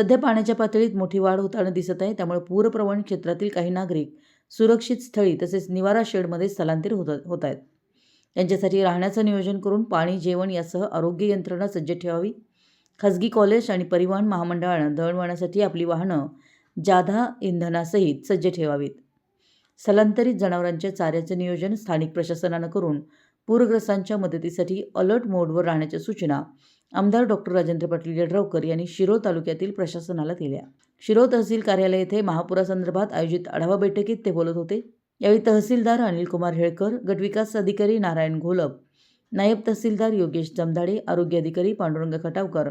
सध्या पाण्याच्या पातळीत मोठी वाढ होताना दिसत आहे. त्यामुळे पूरप्रवण क्षेत्रातील काही नागरिक सुरक्षित स्थळी तसेच निवारा शेडमध्ये स्थलांतर होत होत आहेत. त्यांच्यासाठी राहण्याचं नियोजन करून पाणी जेवण यासह आरोग्य यंत्रणा सज्ज ठेवावी. खाजगी कॉलेज आणि परिवहन महामंडळानं दळणवळणासाठी आपली वाहनं जादा इंधनासहित सज्ज ठेवावीत. स्थलांतरित जनावरांच्या चाऱ्याचं नियोजन स्थानिक प्रशासनानं करून पूरग्रस्तांच्या मदतीसाठी अलर्ट मोडवर राहण्याच्या सूचना आमदार डॉक्टर राजेंद्र पाटील यड्रावकर यांनी शिरोळ तालुक्यातील प्रशासनाला दिल्या. शिरोळ तहसील कार्यालय येथे महापुरासंदर्भात आयोजित आढावा बैठकीत ते बोलत होते. यावेळी तहसीलदार अनिल कुमार हेळकर गटविकास अधिकारी नारायण घोलप नायब तहसीलदार योगेश जमदाडे आरोग्य अधिकारी पांडुरंग खटावकर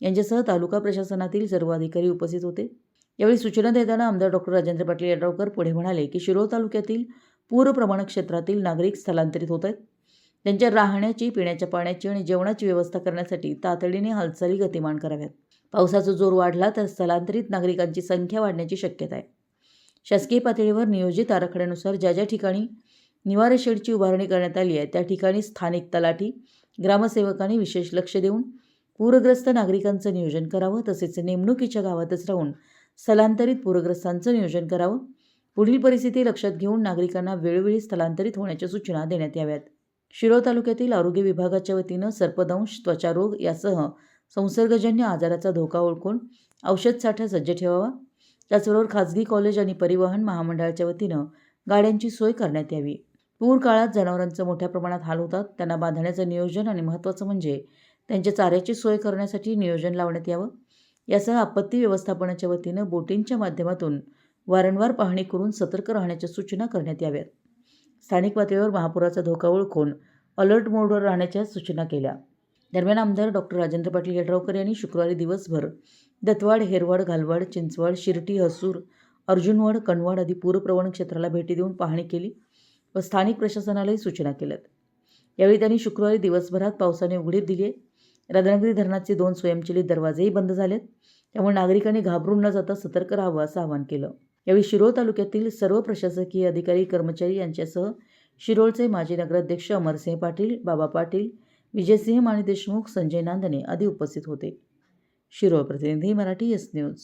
यांच्यासह तालुका प्रशासनातील सर्व अधिकारी उपस्थित होते. यावेळी सूचना देताना आमदार डॉक्टर राजेंद्र पाटील यड्रावकर पुढे म्हणाले की शिरोळ तालुक्यातील पूरप्रमाण क्षेत्रातील नागरिक स्थलांतरित होत आहेत. त्यांच्या राहण्याची पिण्याच्या पाण्याची आणि जेवणाची व्यवस्था करण्यासाठी तातडीने हालचाली गतिमान कराव्यात. पावसाचा जोर वाढला तर स्थलांतरित नागरिकांची संख्या वाढण्याची शक्यता आहे. शासकीय पातळीवर नियोजित आराखड्यानुसार ज्या ज्या ठिकाणी निवारा शेडची उभारणी करण्यात आली आहे त्या ठिकाणी स्थानिक तलाठी ग्रामसेवकांनी विशेष लक्ष देऊन पूरग्रस्त नागरिकांचं नियोजन करावं तसेच नेमणुकीच्या गावातच राहून स्थलांतरित पूरग्रस्तांचं नियोजन करावं. पुढील परिस्थिती लक्षात घेऊन नागरिकांना वेळोवेळी स्थलांतरित होण्याच्या सूचना देण्यात याव्यात. शिरोळ तालुक्यातील आरोग्य विभागाच्या वतीनं सर्पदंश त्वचारोग यासह संसर्गजन्य आजाराचा धोका ओळखून औषध साठा सज्ज ठेवावा. त्याचबरोबर खाजगी कॉलेज आणि परिवहन महामंडळाच्या वतीनं गाड्यांची सोय करण्यात यावी. पूर काळात जनावरांचं मोठ्या प्रमाणात हाल होतात. त्यांना बांधण्याचं नियोजन आणि महत्त्वाचं म्हणजे त्यांच्या चाऱ्याची सोय करण्यासाठी नियोजन लावण्यात यावं. यासह आपत्ती व्यवस्थापनाच्या वतीनं बोटींच्या माध्यमातून वारंवार पाहणी करून सतर्क राहण्याच्या सूचना करण्यात याव्यात. स्थानिक पातळीवर महापुराचा धोका ओळखून अलर्ट मोडवर राहण्याच्या सूचना केल्या. दरम्यान आमदार डॉक्टर राजेंद्र पाटील यड्रावकर यांनी शुक्रवारी दिवसभर दत्तवाड हेरवाड घालवाड चिंचवड शिर्टी हसूर अर्जुनवाड कणवाड आदी पूरप्रवण क्षेत्राला भेटी देऊन पाहणी केली व स्थानिक प्रशासनालाही सूचना केल्यात. यावेळी त्यांनी शुक्रवारी दिवसभरात पावसाने उघडीप दिली आहे. राधानगरी धरणाचे दोन स्वयंचलित दरवाजेही बंद झालेत. त्यामुळे नागरिकांनी घाबरून न जाता सतर्क राहावं असं आवाहन केलं. यावेळी शिरोळ तालुक्यातील सर्व प्रशासकीय अधिकारी कर्मचारी यांच्यासह शिरोळचे माजी नगराध्यक्ष अमरसिंह पाटील बाबा पाटील विजयसिंह माने देशमुख संजय नांदणे आदी उपस्थित होते. शिरोळ प्रतिनिधी मराठी एस न्यूज